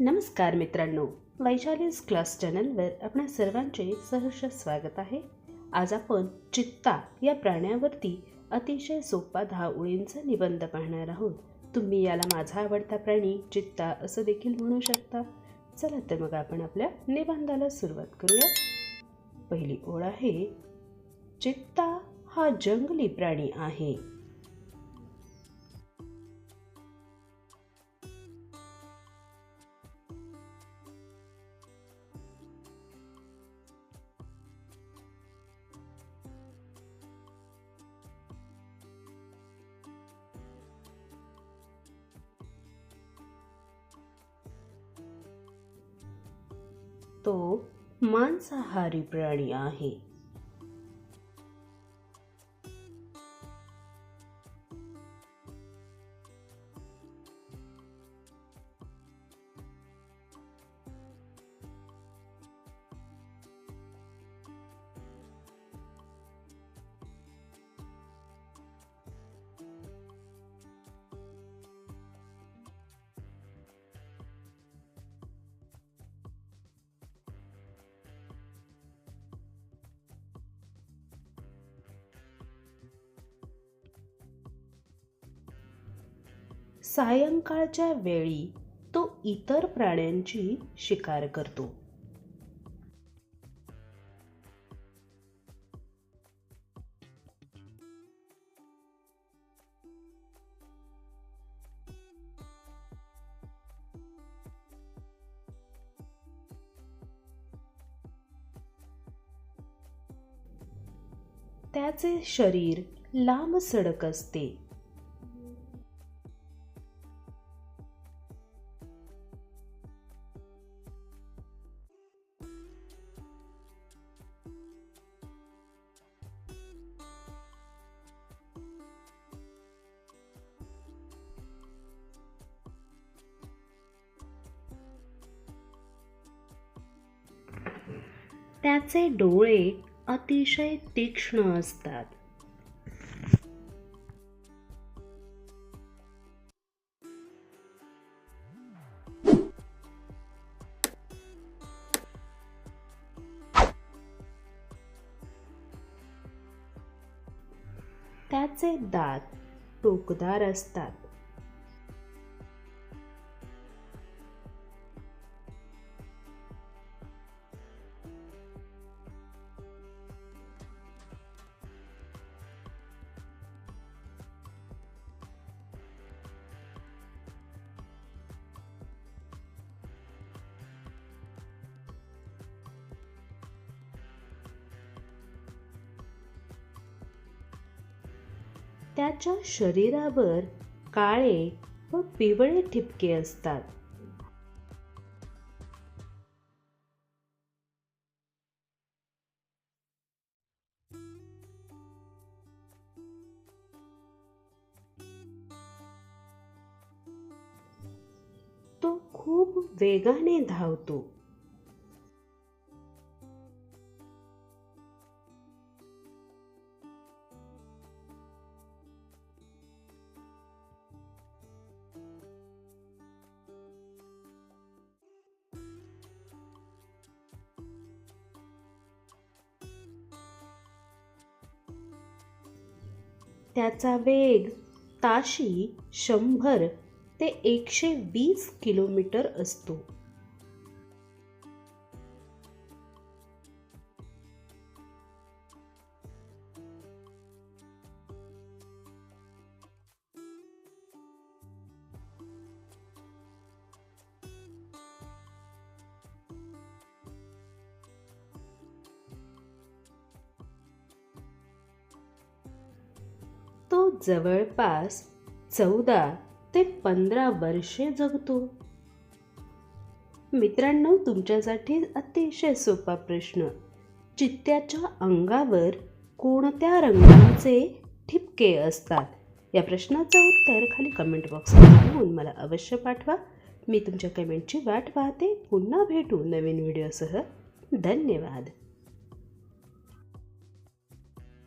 नमस्कार मित्रांनो वैशालीज क्लास चॅनलवर आपल्या सर्वांचे सहर्ष स्वागत आहे. आज आपण चित्ता या प्राण्यावरती अतिशय सोपा दहा ओळींचा निबंध पाहणार आहोत. तुम्ही याला माझा आवडता प्राणी चित्ता असं देखील म्हणू शकता. चला तर मग आपण आपल्या निबंधाला सुरुवात करूया. पहिली ओळ आहे चित्ता हा जंगली प्राणी आहे. तो मांसाहारी प्राणी आहे. सायंकाळच्या वेळी तो इतर प्राण्यांची शिकार करतो. त्याचे शरीर लांब सडक असते. त्याचे डोळे अतिशय तीक्ष्ण असतात. त्याचे दात टोकदार असतात. त्याच्या शरीरावर काळे व पिवळे ठिपके असतात. तो खूप वेगाने धावतो. त्याचा वेग ताशी शंभर ते एकशे वीस किलोमीटर असतो. जवळपास चौदा ते पंधरा वर्षे जगतो. मित्रांनो तुमच्यासाठी अतिशय सोपा प्रश्न. चित्त्याच्या अंगावर कोणत्या रंगाचे ठिपके असतात? या प्रश्नाचं उत्तर खाली कमेंट बॉक्समध्ये लिहून मला अवश्य पाठवा. मी तुमच्या कमेंटची वाट पाहते. पुन्हा भेटू नवीन व्हिडिओसह धन्यवाद.